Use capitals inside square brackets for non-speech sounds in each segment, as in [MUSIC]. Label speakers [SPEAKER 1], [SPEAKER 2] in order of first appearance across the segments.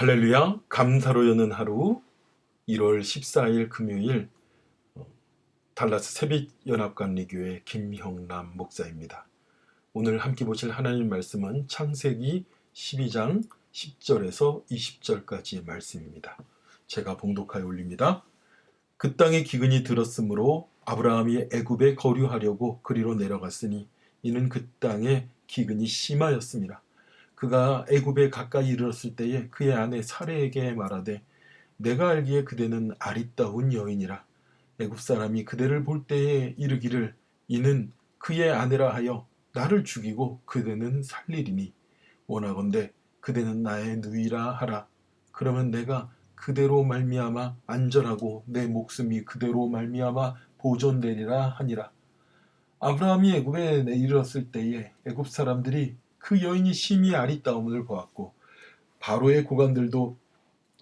[SPEAKER 1] 할렐루야 감사로 여는 하루 1월 14일 금요일 어, 달라스 새빛연합관리교회 김형남 목사입니다. 오늘 함께 보실 하나님 말씀은 창세기 12장 10절에서 20절까지의 말씀입니다. 제가 봉독하여 올립니다. 그 땅에 기근이 들었으므로 아브라함이 애굽에 거류하려고 그리로 내려갔으니 이는 그 땅에 기근이 심하였습니다. 그가 애굽에 가까이 이르렀을 때에 그의 아내 사레에게 말하되 내가 알기에 그대는 아리따운 여인이라. 애굽 사람이 그대를 볼 때에 이르기를 이는 그의 아내라 하여 나를 죽이고 그대는 살리리니. 원하건대 그대는 나의 누이라 하라. 그러면 내가 그대로 말미암아 안전하고 내 목숨이 그대로 말미암아 보존되리라 하니라. 아브라함이 애굽에 이르렀을 때에 애굽 사람들이 그 여인이 심히 아리따움을 보았고 바로의 고관들도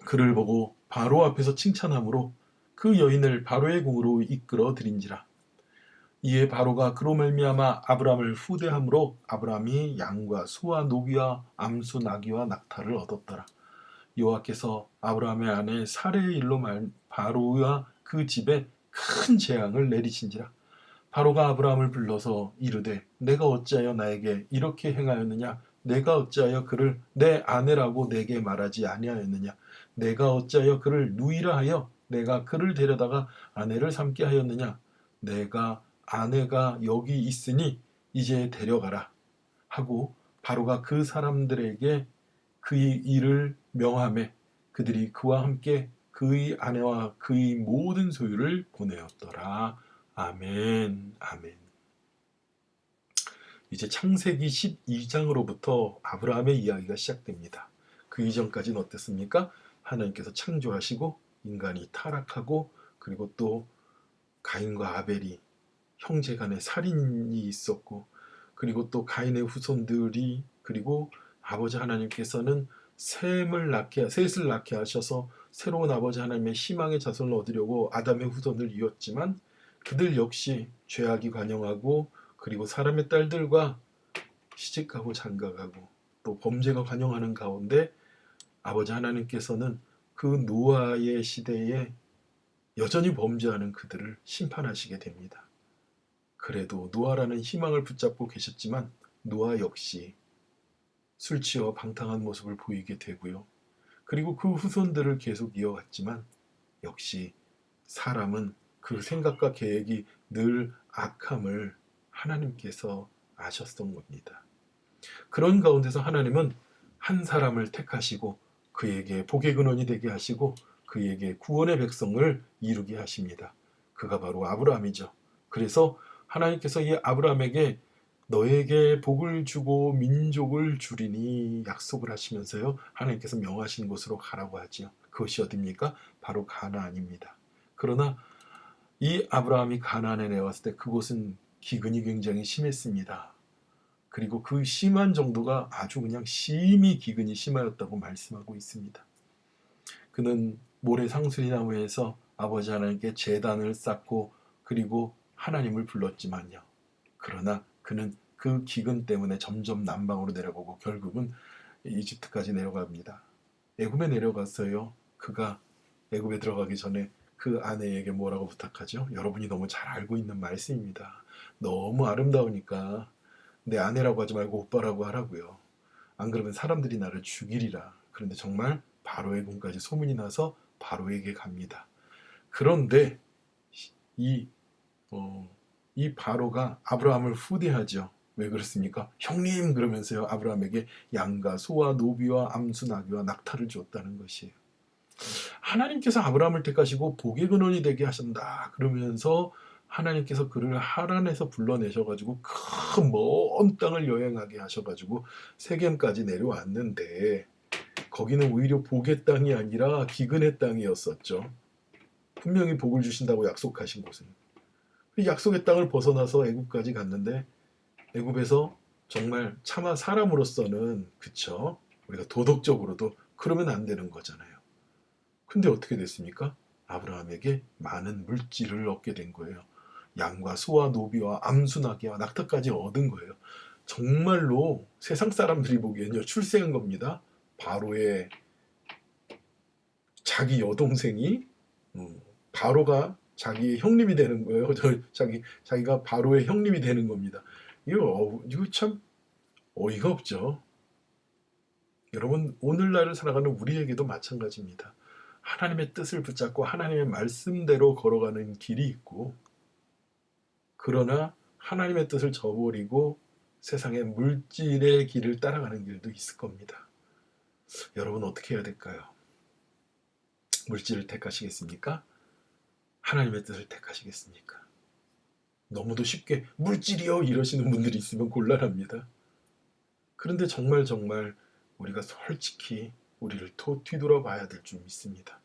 [SPEAKER 1] 그를 보고 바로 앞에서 칭찬함으로 그 여인을 바로의 궁으로 이끌어 들인지라. 이에 바로가 그로 말미암아 아브라함을 후대함으로 아브라함이 양과 소와 노기와 암수 나귀와 낙타를 얻었더라. 여호와께서 아브라함의 아내 사레의 일로 말 바로와 그 집에 큰 재앙을 내리신지라 바로가 아브라함을 불러서 이르되 내가 어찌하여 나에게 이렇게 행하였느냐? 내가 어찌하여 그를 내 아내라고 내게 말하지 아니하였느냐? 내가 어찌하여 그를 누이라 하여 내가 그를 데려다가 아내를 삼게 하였느냐? 내가 아내가 여기 있으니 이제 데려가라. 하고 바로가 그 사람들에게 그의 일을 명함에 그들이 그와 함께 그의 아내와 그의 모든 소유를 보내었더라. 아멘, 아멘. 이제 창세기 12장으로부터 아브라함의 이야기가 시작됩니다. 그 이전까지는 어땠습니까? 하나님께서 창조하시고 인간이 타락하고 그리고 또 가인과 아벨이 형제 간에 살인이 있었고 그리고 또 가인의 후손들이 그리고 아버지 하나님께서는 셈을 낳게 셋을 낳게 하셔서 새로운 아버지 하나님의 희망의 자손을 얻으려고 아담의 후손을 이었지만 그들 역시 죄악이 관영하고 그리고 사람의 딸들과 시집가고 장가가고 또 범죄가 관영하는 가운데 아버지 하나님께서는 그 노아의 시대에 여전히 범죄하는 그들을 심판하시게 됩니다. 그래도 노아라는 희망을 붙잡고 계셨지만 노아 역시 술 취어 방탕한 모습을 보이게 되고요. 그리고 그 후손들을 계속 이어갔지만 역시 사람은 그 생각과 계획이 늘 악함을 하나님께서 아셨던 겁니다. 그런 가운데서 하나님은 한 사람을 택하시고 그에게 복의 근원이 되게 하시고 그에게 구원의 백성을 이루게 하십니다. 그가 바로 아브라함이죠. 그래서 하나님께서 이 아브라함에게 너에게 복을 주고 민족을 주리니 약속을 하시면서요. 하나님께서 명하신 곳으로 가라고 하지요. 그것이 어디입니까? 바로 가나안입니다. 그러나 이 아브라함이 가나안에 내왔을 때 그곳은 기근이 굉장히 심했습니다. 그리고 그 심한 정도가 아주 그냥 심히 기근이 심하였다고 말씀하고 있습니다. 그는 모래 상수리 나무에서 아버지 하나님께 재단을 쌓고 그리고 하나님을 불렀지만요. 그러나 그는 그 기근 때문에 점점 남방으로 내려가고 결국은 이집트까지 내려갑니다. 애굽에 내려갔어요. 그가 애굽에 들어가기 전에 그 아내에게 뭐라고 부탁하죠? 여러분이 너무 잘 알고 있는 말씀입니다. 너무 아름다우니까 내 아내라고 하지 말고 오빠라고 하라고요. 안 그러면 사람들이 나를 죽이리라. 그런데 정말 바로의 궁까지 소문이 나서 바로에게 갑니다. 그런데 이, 어, 이 바로가 아브라함을 후대하죠. 왜 그렇습니까? 형님 그러면서요 아브라함에게 양과 소와 노비와 암수 나귀와 낙타를 주었다는 것이에요. 하나님께서 아브라함을 택하시고 복의 근원이 되게 하신다 그러면서 하나님께서 그를 하란에서 불러내셔가지고 큰 먼 땅을 여행하게 하셔가지고 세겜까지 내려왔는데 거기는 오히려 복의 땅이 아니라 기근의 땅이었었죠. 분명히 복을 주신다고 약속하신 곳은 그 약속의 땅을 벗어나서 애굽까지 갔는데 애굽에서 정말 차마 사람으로서는 그쵸 우리가 도덕적으로도 그러면 안 되는 거잖아요. 근데 어떻게 됐습니까? 아브라함에게 많은 물질을 얻게 된 거예요. 양과 소와 노비와 암수나귀와 낙타까지 얻은 거예요. 정말로 세상 사람들이 보기엔요 출세한 겁니다. 바로의 자기 여동생이 음, 바로가 자기의 형님이 되는 거예요. [LAUGHS] 저, 자기 자기가 바로의 형님이 되는 겁니다. 이거 어, 이거 참 어이가 없죠. 여러분 오늘날을 살아가는 우리에게도 마찬가지입니다. 하나님의 뜻을 붙잡고 하나님의 말씀대로 걸어가는 길이 있고 그러나 하나님의 뜻을 저버리고 세상의 물질의 길을 따라가는 길도 있을 겁니다. 여러분 어떻게 해야 될까요? 물질을 택하시겠습니까? 하나님의 뜻을 택하시겠습니까? 너무도 쉽게 물질이요 이러시는 분들이 있으면 곤란합니다. 그런데 정말 정말 우리가 솔직히 우리를 또 뒤돌아봐야 될 줄 믿습니다.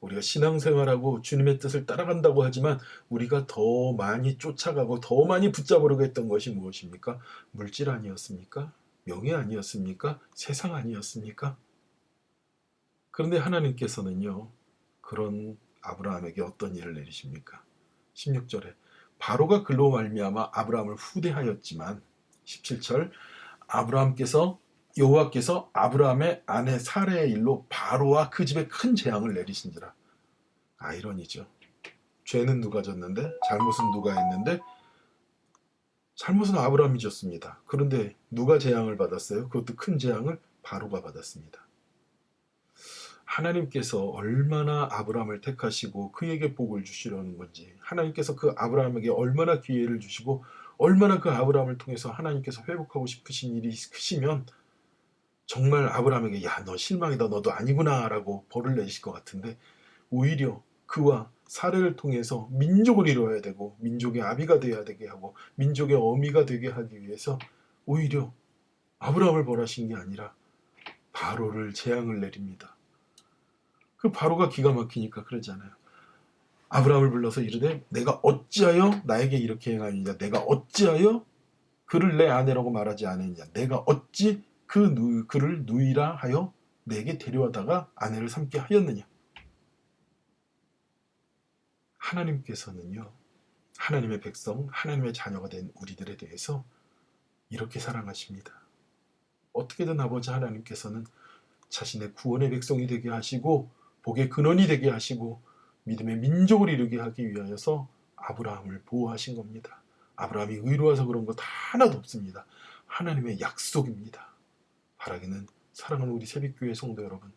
[SPEAKER 1] 우리가 신앙생활하고 주님의 뜻을 따라간다고 하지만 우리가 더 많이 쫓아가고 더 많이 붙잡으려고 했던 것이 무엇입니까? 물질 아니었습니까? 명예 아니었습니까? 세상 아니었습니까? 그런데 하나님께서는요, 그런 아브라함에게 어떤 일을 내리십니까? 16절에 바로가 글로 말미암아 아브라함을 후대하였지만 17절 아브라함께서 여호와께서 아브라함의 아내 사레의 일로 바로와 그 집에 큰 재앙을 내리신지라. 아이러니죠. 죄는 누가 졌는데 잘못은 누가 했는데 잘못은 아브라함이 졌습니다. 그런데 누가 재앙을 받았어요? 그것도 큰 재앙을 바로가 받았습니다. 하나님께서 얼마나 아브라함을 택하시고 그에게 복을 주시려는 건지 하나님께서 그 아브라함에게 얼마나 기회를 주시고 얼마나 그 아브라함을 통해서 하나님께서 회복하고 싶으신 일이 크시면 정말 아브라함에게 야 너 실망이다 너도 아니구나라고 벌을 내실 것 같은데 오히려 그와 사례를 통해서 민족을 이루어야 되고 민족의 아비가 되어야 되게 하고 민족의 어미가 되게 하기 위해서 오히려 아브라함을 벌하신 게 아니라 바로를 재앙을 내립니다. 그 바로가 기가 막히니까 그러잖아요. 아브라함을 불러서 이르되 내가 어찌하여 나에게 이렇게 행하느냐 내가 어찌하여 그를 내 아내라고 말하지 않았느냐 내가 어찌 그 누, 그를 누이라 하여 내게 데려다가 아내를 삼게 하였느냐 하나님께서는요 하나님의 백성 하나님의 자녀가 된 우리들에 대해서 이렇게 사랑하십니다 어떻게든 아버지 하나님께서는 자신의 구원의 백성이 되게 하시고 복의 근원이 되게 하시고 믿음의 민족을 이루게 하기 위하여서 아브라함을 보호하신 겁니다. 아브라함이 의로워서 그런 것 하나도 없습니다. 하나님의 약속입니다. 바라기는 사랑하는 우리 새벽교회 성도 여러분,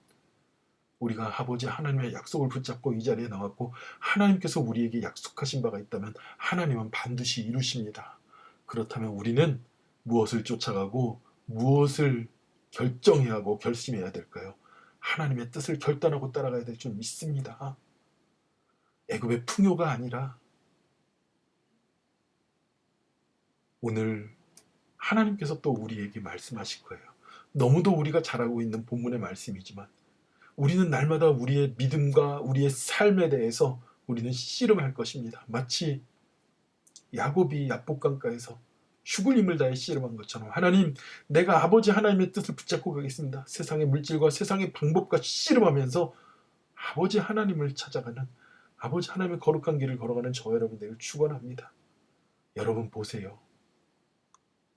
[SPEAKER 1] 우리가 아버지 하나님의 약속을 붙잡고 이 자리에 나왔고 하나님께서 우리에게 약속하신 바가 있다면 하나님은 반드시 이루십니다. 그렇다면 우리는 무엇을 쫓아가고 무엇을 결정해야 하고 결심해야 될까요? 하나님의 뜻을 결단하고 따라가야 될 줄 믿습니다. 애굽의 풍요가 아니라 오늘 하나님께서 또 우리에게 말씀하실 거예요. 너무도 우리가 잘 알고 있는 본문의 말씀이지만 우리는 날마다 우리의 믿음과 우리의 삶에 대해서 우리는 씨름할 것입니다. 마치 야곱이 야복강가에서 죽을 힘을 다해 씨름한 것처럼 하나님 내가 아버지 하나님의 뜻을 붙잡고 가겠습니다. 세상의 물질과 세상의 방법과 씨름하면서 아버지 하나님을 찾아가는 아버지 하나님의 거룩한 길을 걸어가는 저 여러분들을 축원합니다. 여러분 보세요.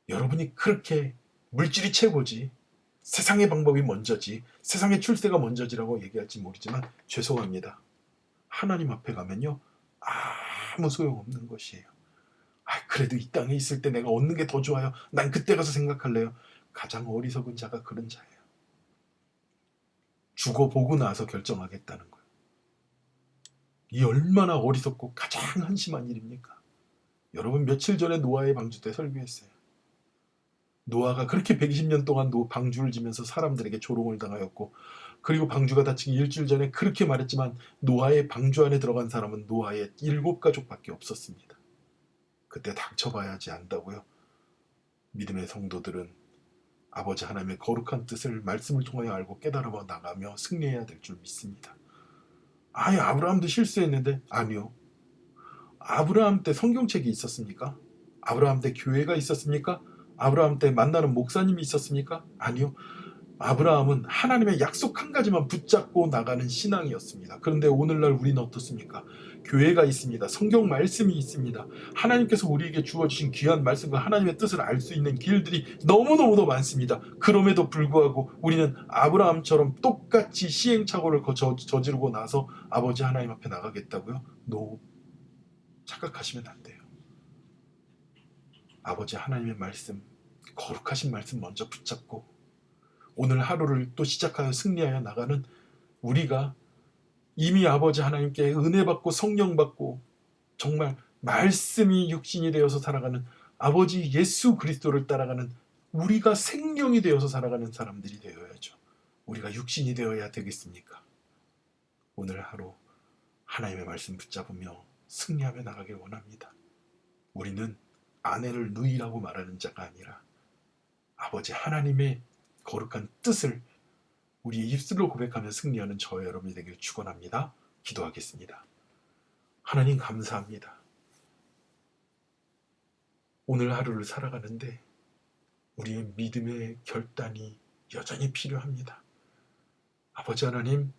[SPEAKER 1] 여러분이 그렇게 물질이 최고지 세상의 방법이 먼저지 세상의 출세가 먼저지라고 얘기할지 모르지만 죄송합니다. 하나님 앞에 가면요 아무 소용없는 것이에요. 아, 그래도 이 땅에 있을 때 내가 얻는 게 더 좋아요. 난 그때 가서 생각할래요. 가장 어리석은 자가 그런 자예요. 죽어보고 나서 결정하겠다는 거예요. 이 얼마나 어리석고 가장 한심한 일입니까? 여러분 며칠 전에 노아의 방주 때 설교했어요. 노아가 그렇게 120년 동안 노 방주를 지면서 사람들에게 조롱을 당하였고 그리고 방주가 닫히기 일주일 전에 그렇게 말했지만 노아의 방주 안에 들어간 사람은 노아의 일곱 가족밖에 없었습니다. 그때 닥쳐봐야지 안다고요. 믿음의 성도들은 아버지 하나님의 거룩한 뜻을 말씀을 통하여 알고 깨달아 나가며 승리해야 될 줄 믿습니다. 아예 아브라함도 실수했는데 아니요. 아브라함 때 성경책이 있었습니까? 아브라함 때 교회가 있었습니까? 아브라함 때 만나는 목사님이 있었습니까? 아니요. 아브라함은 하나님의 약속 한 가지만 붙잡고 나가는 신앙이었습니다. 그런데 오늘날 우리는 어떻습니까? 교회가 있습니다. 성경 말씀이 있습니다. 하나님께서 우리에게 주어주신 귀한 말씀과 하나님의 뜻을 알 수 있는 길들이 너무너무도 많습니다. 그럼에도 불구하고 우리는 아브라함처럼 똑같이 시행착오를 저지르고 나서 아버지 하나님 앞에 나가겠다고요? 노. 착각하시면 안 돼요. 아버지 하나님의 말씀, 거룩하신 말씀 먼저 붙잡고 오늘 하루를 또 시작하여 승리하여 나가는 우리가 이미 아버지 하나님께 은혜 받고 성령 받고 정말 말씀이 육신이 되어서 살아가는 아버지 예수 그리스도를 따라가는 우리가 생명이 되어서 살아가는 사람들이 되어야죠. 우리가 육신이 되어야 되겠습니까? 오늘 하루 하나님의 말씀 붙잡으며 승리하며 나가길 원합니다. 우리는 아내를 누이라고 말하는 자가 아니라 아버지 하나님의 거룩한 뜻을 우리의 입술로 고백하며 승리하는 저와 여러분이 되길 축원합니다. 기도하겠습니다. 하나님 감사합니다. 오늘 하루를 살아가는데 우리의 믿음의 결단이 여전히 필요합니다. 아버지 하나님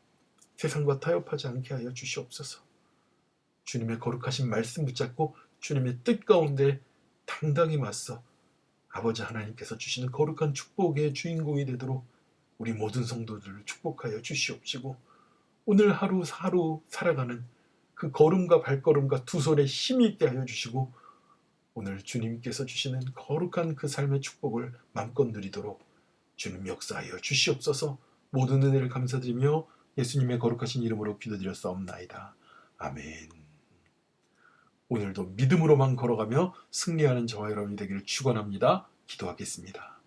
[SPEAKER 1] 세상과 타협하지 않게 하여 주시옵소서. 주님의 거룩하신 말씀 붙잡고 주님의 뜻 가운데 당당히 맞서 아버지 하나님께서 주시는 거룩한 축복의 주인공이 되도록 우리 모든 성도들을 축복하여 주시옵시고 오늘 하루 하루 살아가는 그 걸음과 발걸음과 두 손에 힘이 있게 하여 주시고 오늘 주님께서 주시는 거룩한 그 삶의 축복을 마음껏 누리도록 주님 역사하여 주시옵소서 모든 은혜를 감사드리며 예수님의 거룩하신 이름으로 기도드렸사옵나이다. 아멘. 오늘도 믿음으로만 걸어가며 승리하는 저와 여러분이 되기를 축원합니다. 기도하겠습니다.